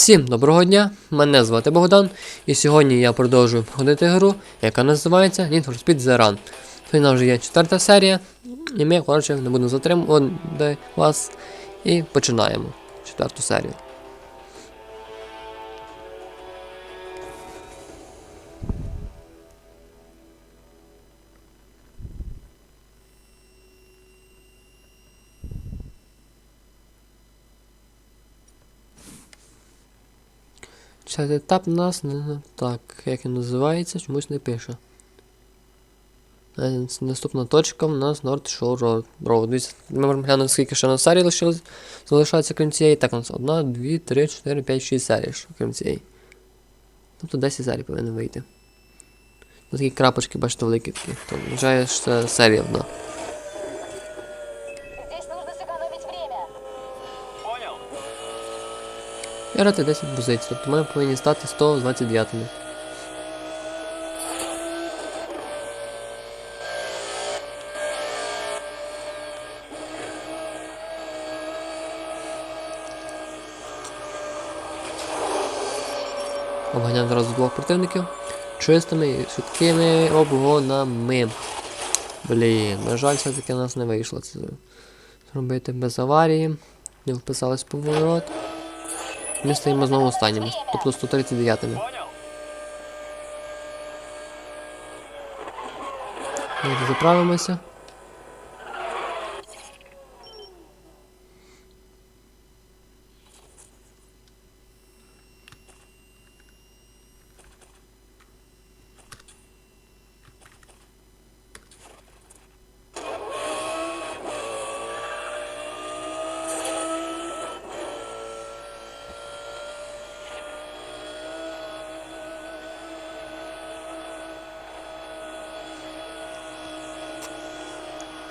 Всім доброго дня! Мене звати Богдан, і сьогодні я продовжую проходити гру, яка називається Need for Speed The Run. Сьогодні вже є четверта серія, і ми, коротше, не будемо затримувати вас. І починаємо четверту серію. Цей етап у нас не так, як він називається, чомусь не пише. Е, Наступна точка у нас North Shore Road. Дивіться, Ми можемо глянути, скільки ще на серії лишилось, залишається крім цієї. Так, у нас 1, 2, 3, 4, 5, 6 серій, крім цієї. Тобто 10 серій повинно вийти. Ось такі крапочки, бачите, великі такі. То вважає, що це серія одна. Грати 10 позицій, тобто ми повинні стати 129-ми. Обганяємо зараз двох противників чистими і швидкими обгонами. Блін, на жаль, все-таки у нас не вийшло це зробити без аварії. Не вписались поворот. Ми стоїмо знову останніми, тобто 139-ми. Давайте заправимося.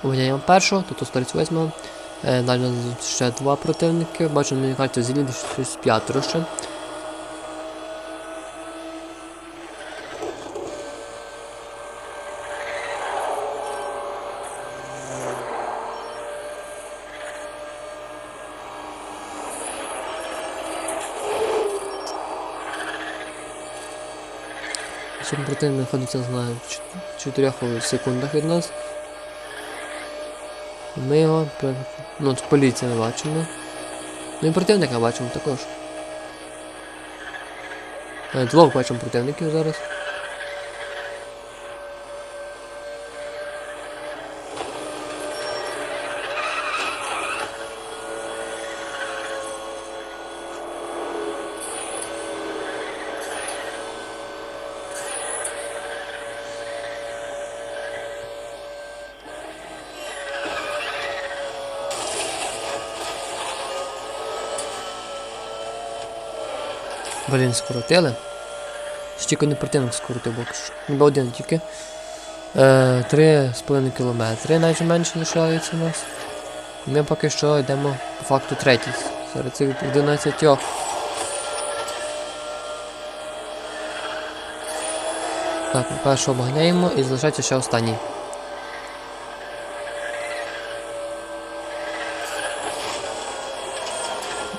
Виняємо першого, тут 138-го. Е, далі у нас ще два противники. Бачу, мені карті зілі щось п'ятеро ще. Сьогодні противник знаходиться, в 4 секундах від нас. Ми його ну, от поліція не бачимо. Ну і противника бачимо також. Двох бачимо противників зараз. Блін, скоротили. Ще тільки не противник скоротив що. Ніби один тільки. Е, 3,5 кілометри навіть менше лишається у нас. Ми поки що йдемо по факту третій серед цих 11. Так, першого обганяємо і залишається ще останній.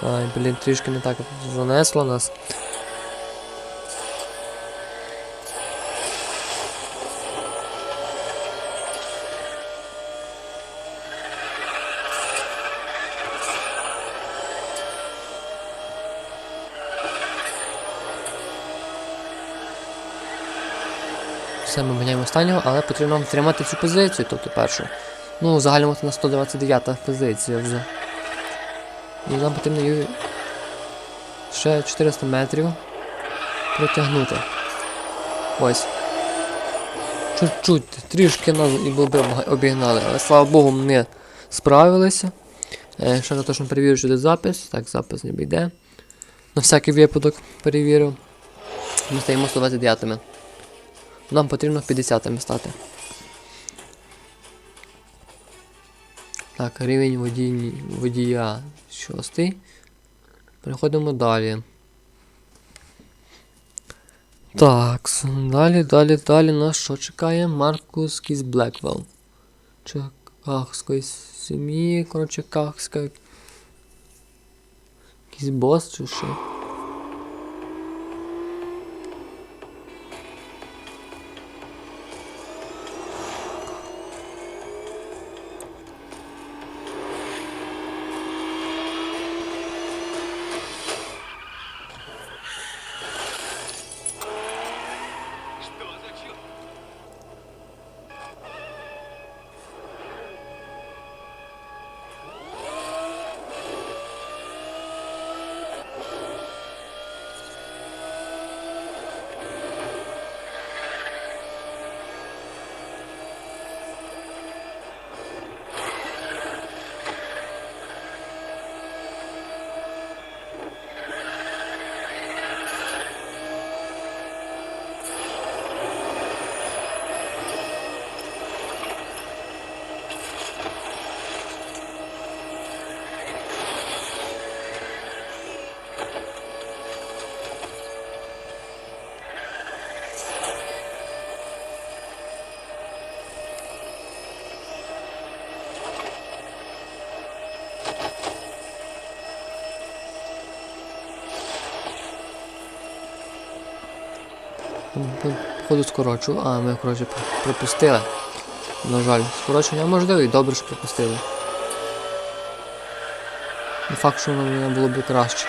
Ай, блін, трішки не так занесло нас. Все, ми міняємо останнього, але потрібно нам тримати цю позицію, тобто першу. Ну, в загальному це на 129 позиція вже. І нам потрібно її ще 400 метрів протягнути. Ось. Чуть-чуть, трішки нас і би обга- обігнали, але слава Богу, ми справилися. Е, ще точно перевірю, що йде запис. Так, запис ніби йде. На всякий випадок перевірив. Ми стаємо 129-ми. Нам потрібно 50-ми стати. Так, рівень водій... водія 6. Переходимо далі. Так, далі, далі, далі нас що чекає? Маркус Кіс Блеквелл. Чикагської сім'ї, коротше, Чикагська. Якийсь бос чи що? Походу скорочу, а ми, коротше, пропустили. На жаль, скорочення можливо і добре, що пропустили. Не факт, що воно було б краще.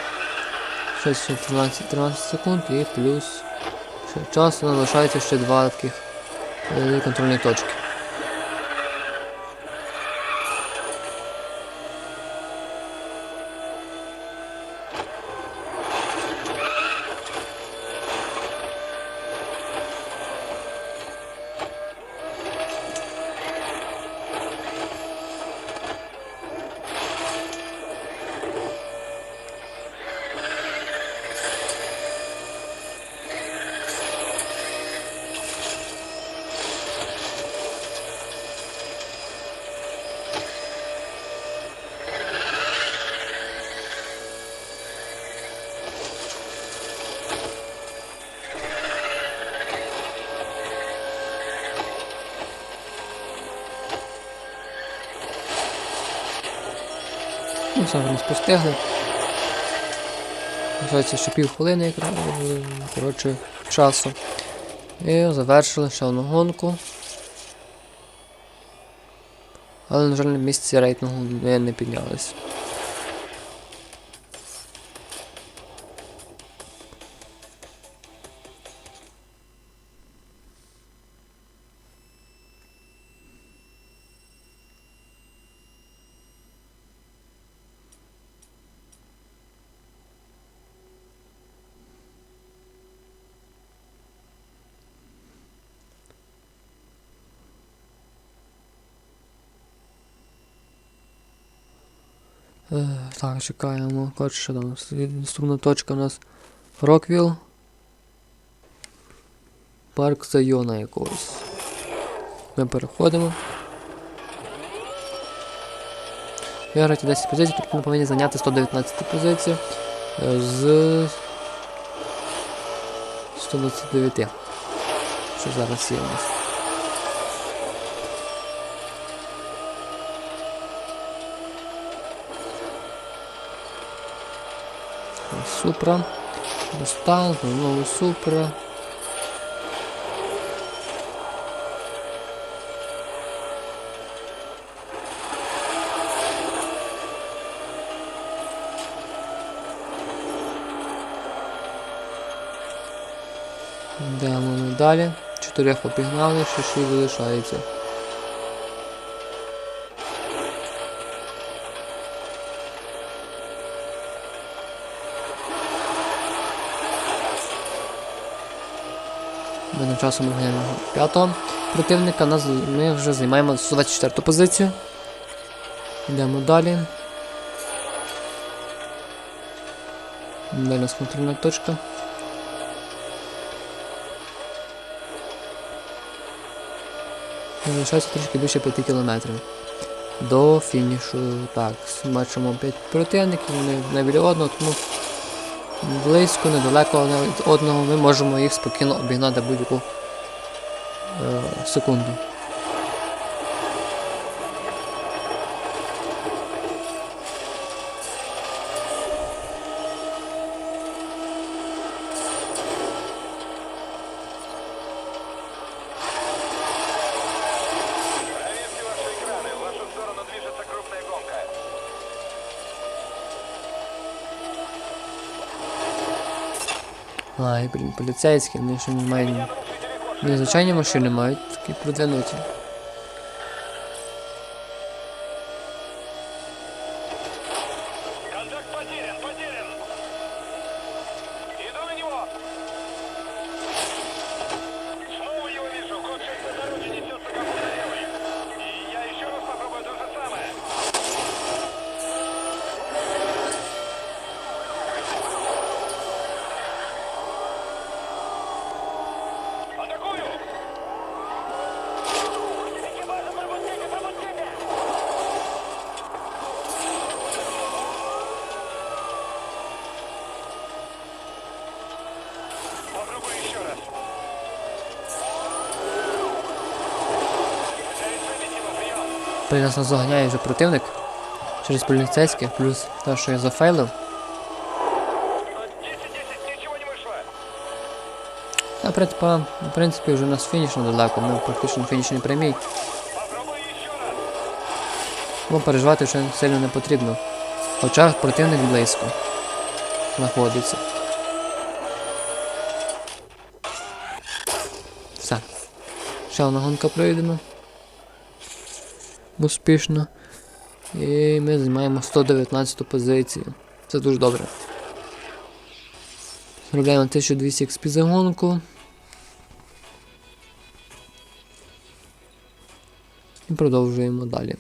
Щось ще 13, 13 секунд і плюс час залишається ще два таких е, контрольні точки. Ну, все, спостигли. Залишається ще пів хвилини коротше, часу. І завершили ще одну гонку. Але, на жаль, місці рейтингу не піднялись. Так, чекаємо. Коротше, що там? Наступна точка у нас Роквіл. Парк Зайона якогось. Ми переходимо. Виграти 10 позицій, тобто ми повинні зайняти 119 позицію е, з 129. Що зараз є у нас? Супра. Достал, знову Супра. Йдемо далі. Чотирьох обігнали, шість залишається. Ми часом п'ятого противника. Нас, ми вже займаємо 124 позицію. Йдемо далі. Далі у нас контрольна точка. Залишається трішки більше 5 кілометрів. До фінішу. Так, бачимо 5 противників, вони не біля одного, тому близько, недалеко одне від одного ми можемо їх спокійно обігнати будь-яку е, секунду. Ай, блін, поліцейські, вони ще не мають. Незвичайні машини мають такі продвинуті. При нас наздоганяє вже противник через поліцейських, плюс те, що я зафейлив. 10-10, ничего не вышло. А в принципі, вже у нас фініш недалеко, ми практично фінішній прямій. Тому переживати вже сильно не потрібно. Хоча противник близько знаходиться. Все. Ще одна гонка пройдена. Успішно. І ми займаємо 119 позицію. Це дуже добре. Зробляємо 1200 XP за гонку. І продовжуємо далі.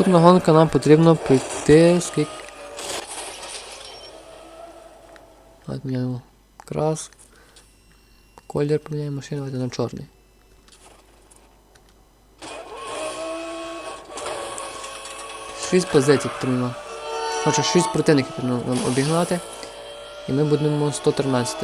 Наступна гонка нам потрібно пройти скільки. Міняємо крас. Колір поміняємо машину, давайте на чорний. Шість позицій потрібно. Хоча шість противників потрібно нам обігнати. І ми будемо 113.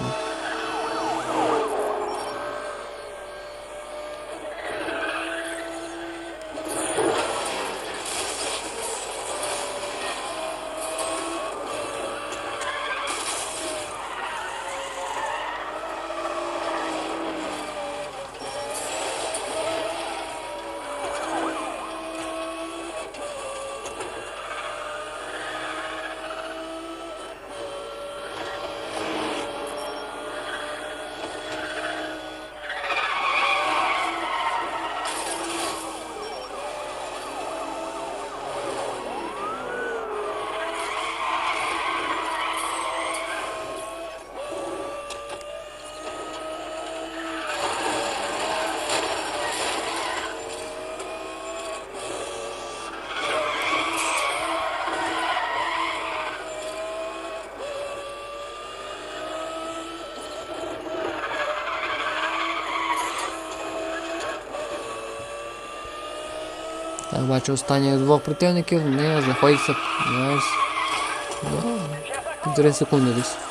Бачу останніх двох противників, не ось. Ну, півтори секунди десь.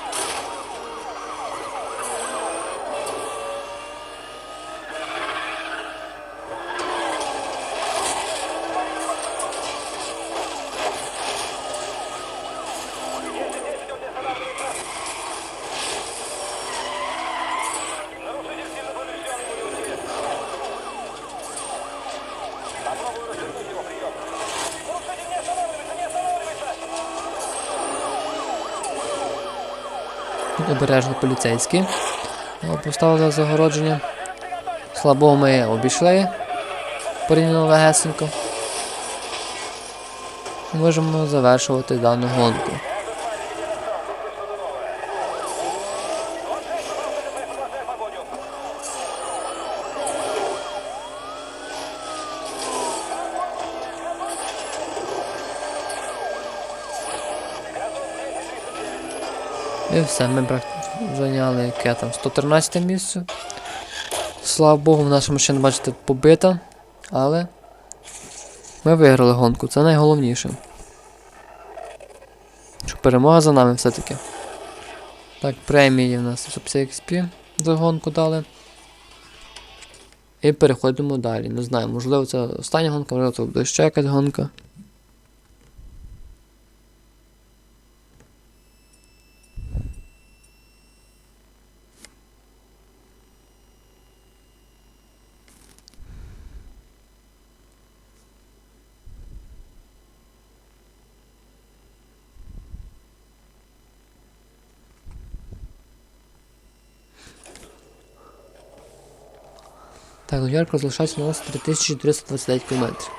Обережно поліцейські. Поставили загородження. Слабо ми обійшли. Порівняно легесенько. Можемо завершувати дану гонку. І все, ми зайняли яке там 113 місце. Слава Богу, наша машина, бачите, побита, але ми виграли гонку, це найголовніше. Що перемога за нами все-таки. Так, премії в нас 150 XP за гонку дали. І переходимо далі. Не знаю, можливо, це остання гонка, можливо, це буде ще якась гонка. Так, до Нью-Йорка залишається у нас 3429 кілометрів.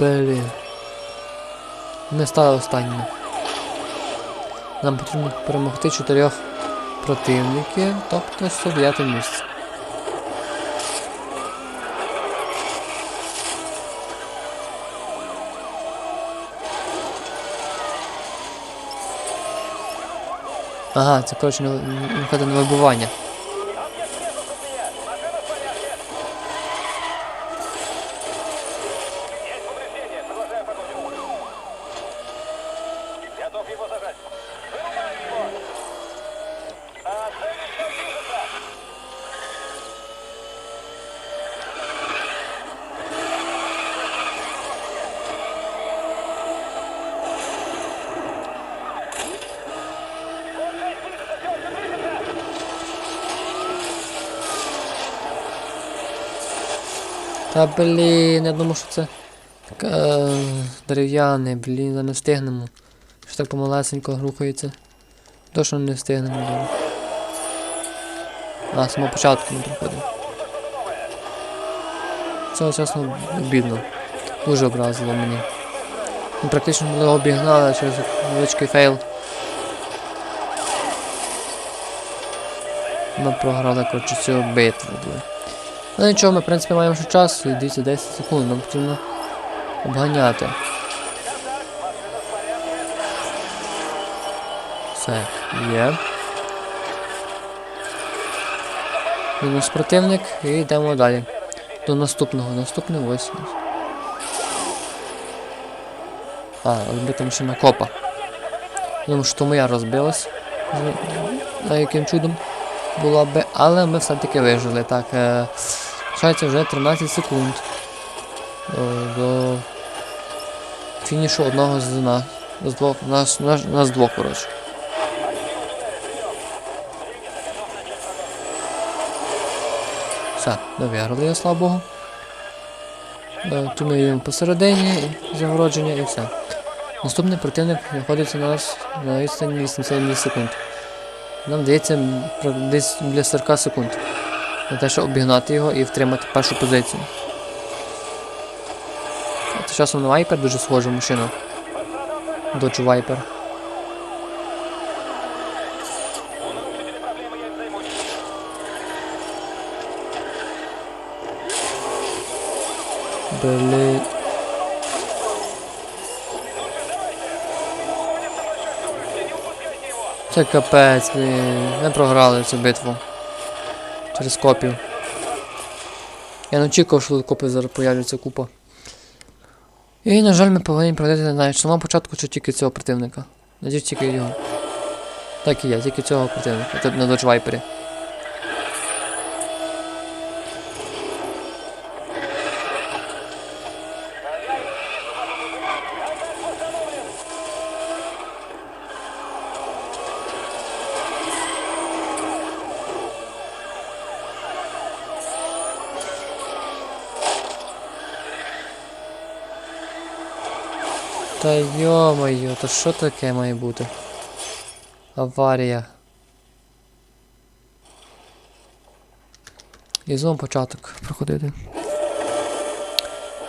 Блін. Не стало останніми. Нам потрібно перемогти чотирьох противників, тобто 109 місце. Ага, це коротше не, виходить на вибування. Та блін, я думав, що це е, дерев'яний, блін, не встигнемо. Що так помалесенько рухається. Точно не встигнемо зараз. А, самого початку ми приходимо. Це чесно бідно. Дуже образило мені. Ми практично були обігнали через невеличкий фейл. Ми програли коротше цю битву. Блін. Ну нічого, ми в принципі маємо ще час, і дивіться 10 секунд, нам потрібно обганяти. Все, є. Мінус противник і йдемо далі. До наступного. Наступний ось. А, розбита машина копа. Думаю, що моя розбилась. з- А яким чудом була би, але ми все-таки вижили. Так, е, лишається вже 13 секунд. До, до фінішу одного з нас. З двох, нас, нас, нас двох, коротше. Все, ми я, слава Богу. Е, їдемо посередині, загородження і все. Наступний противник знаходиться у нас на відстані 80 секунд. Нам дається десь біля 40 секунд на те, щоб обігнати його і втримати першу позицію. Це часом на Viper дуже схожа машина. Dodge Viper. Блин. Це капець, блін. Ми програли цю битву. Через копів. Я не очікував, що тут копів зараз появляться купа. І, на жаль, ми повинні проводити навіть самого початку, чи тільки цього противника. Надіюсь, тільки його. Так і я, тільки цього противника. Тут на Dodge Та йо-моє, то що таке має бути? Аварія. І знову початок проходити.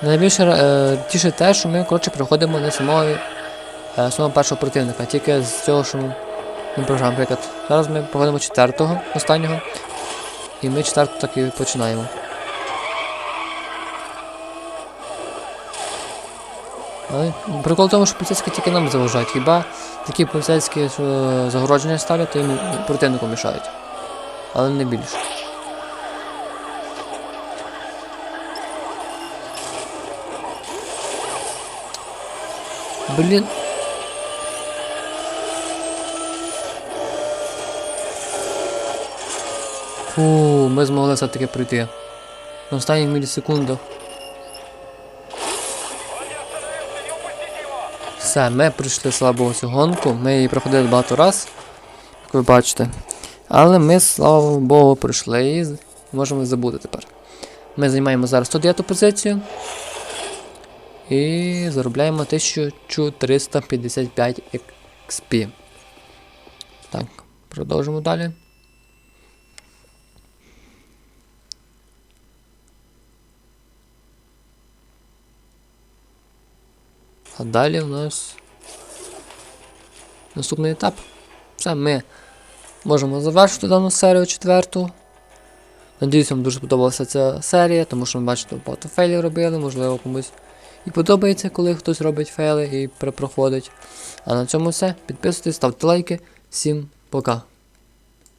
Найбільше е, тіше те, що ми коротше проходимо не самого, е, самого першого противника, тільки з цього, що ми, програємо. Наприклад, зараз ми проходимо четвертого, останнього, і ми четвертого так і починаємо. Але прикол в тому, що поліцейські тільки нам заважають. Хіба такі поліцейські що загородження ставлять, то їм противнику мішають. Але не більше. Блін. Фу, ми змогли все-таки пройти. На останніх мілісекундах. Все, ми пройшли слава Богу цю гонку. Ми її проходили багато раз, як ви бачите. Але ми, слава Богу, пройшли і можемо забути тепер. Ми займаємо зараз 109 позицію. І заробляємо 1355 XP. Так, продовжимо далі. Далі у нас наступний етап. Все, ми можемо завершити дану серію четверту. Надіюсь, вам дуже подобалася ця серія, тому що ми бачите, багато фейлів робили, можливо, комусь і подобається, коли хтось робить фейли і перепроходить. А на цьому все. Підписуйтесь, ставте лайки. Всім пока.